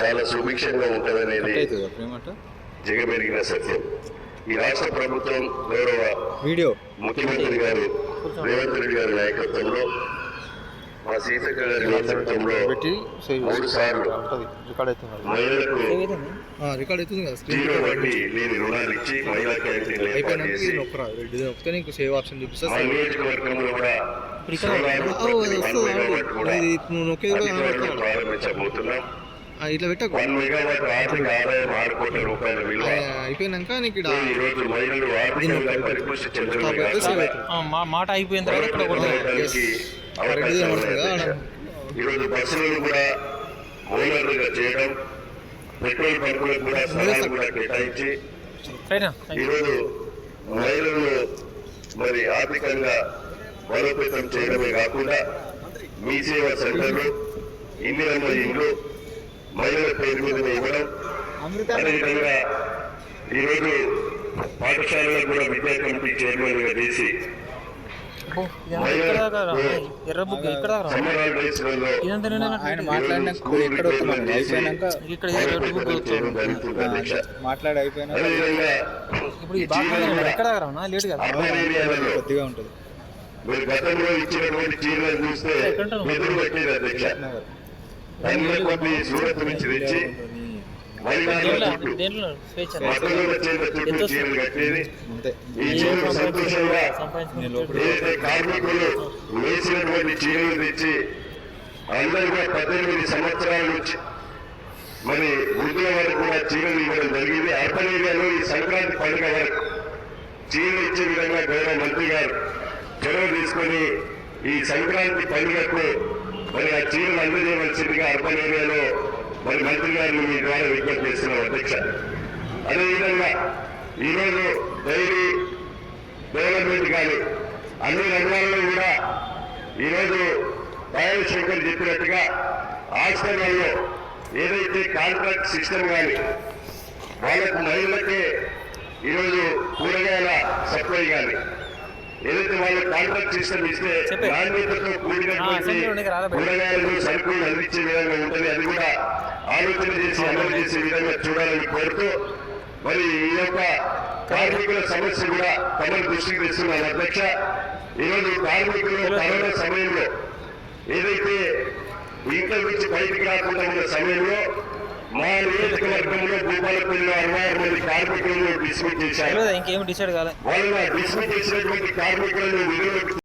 చాలా సుభిక్షంగా ఉంటుందనేది జగమెరిగిన సత్యం. ఈ రాష్ట్ర ప్రభుత్వం గౌరవ వీడియో. ముఖ్యమంత్రి గారు రేవంత్ రెడ్డి గారి నాయకత్వంలో మా సీతక్క గారి నేతృత్వంలో మూడు సార్లు మహిళలకు జీరో వడ్డీ లేని రుణాలు ఇచ్చి మహిళా క్యాంటీన్లు ఏర్పాటు చేసి మా నియోజకవర్గంలో కూడా ప్రారంభించబోతున్నాం. ఇట్లా పెట్టకు. అయిపోయినాక నీకు ఇక్కడ మహిళలు మాట అయిపోయిన తర్వాత ఇక్కడ? ఈరోజు బస్సులను కూడా ఓనర్లుగా చేయడం పెట్రోల్ కూడా కూడా కేటాయించి రైనా ఈరోజు మహిళలను మరి ఆర్థికంగా బలోపేతం చేయడమే కాకుండా మీ సేవా సెంటర్లు ఇందిరమ్మ ఇండ్లు మహిళల పేరు మీద ఇవ్వడం. అదేవిధంగా ఈరోజు పాఠశాలలో కూడా విద్యా కమిటీ చైర్మన్గా చేసి ఎక్కడ మాట్లాడి ఇప్పుడు లేట్ కదా. కొద్దిగా ఉంటుంది. మీరు గతంలో ఇచ్చినటువంటి చూస్తే ఎదురు పెట్టేది అధ్యక్ష. కొన్ని సూరత్ నుంచి తెచ్చి చుట్టూ చుట్టూ చీరలు కట్టేది ఈ చీరలు సంతోషంగా ఏదైతే కార్మికులు వేసినటువంటి చీరలు తెచ్చి అందరూ కూడా పద్దెనిమిది సంవత్సరాల నుంచి మరి వృద్ధుల వరకు కూడా చీరలు ఇవ్వడం జరిగింది. అర్బన్ ఏరియాలో ఈ సంక్రాంతి పండుగ వరకు చీరలు ఇచ్చే విధంగా గౌరవ మంత్రి గారు చొరవ తీసుకొని ఈ సంక్రాంతి పండుగకు మరి ఆ చీరలు అందజేయవలసిందిగా అర్బన్ ఏరియాలో మరి మంత్రి గారిని మీ ద్వారా విజ్ఞప్తి చేస్తున్నాం అధ్యక్ష. అదేవిధంగా ఈరోజు డైరీ డెవలప్మెంట్ కానీ అన్ని రంగాల్లో కూడా ఈరోజు దయాళ శంకర్ చెప్పినట్టుగా ఆశ్రమాల్లో ఏదైతే కాంట్రాక్ట్ సిస్టమ్ కానీ వాళ్ళకు మహిళలకే ఈరోజు కూరగాయల సప్లై కానీ ఏదైతే వాళ్ళకి కాంట్రాక్ట్ సిస్టమ్ ఇస్తే. నాణ్యతతో కూడినటువంటి? కూరగాయలు సరుకులు అందించే విధంగా ఉంటుంది అది కూడా ఆలోచన చేసి అమలు చేసే విధంగా చూడాలని కోరుతూ మరి ఈ యొక్క కార్మికుల సమస్య కూడా తమ దృష్టికి తెస్తున్నాను అధ్యక్ష ఈరోజు కార్మికులు కరోనా సమయంలో ఏదైతే ఇంట్లో నుంచి బయటికి రాకుండా ఉన్న సమయంలో మా నియోజకవర్గంలో భూపాలపల్లిలో అరవై ఆరు మంది కార్మికులను డిస్మిస్ చేశారు తెలియదా ఇంకేం డిసైడ్ కాలే వాళ్ళ డిస్మిస్ చేసినటువంటి కార్మికులను విధులకు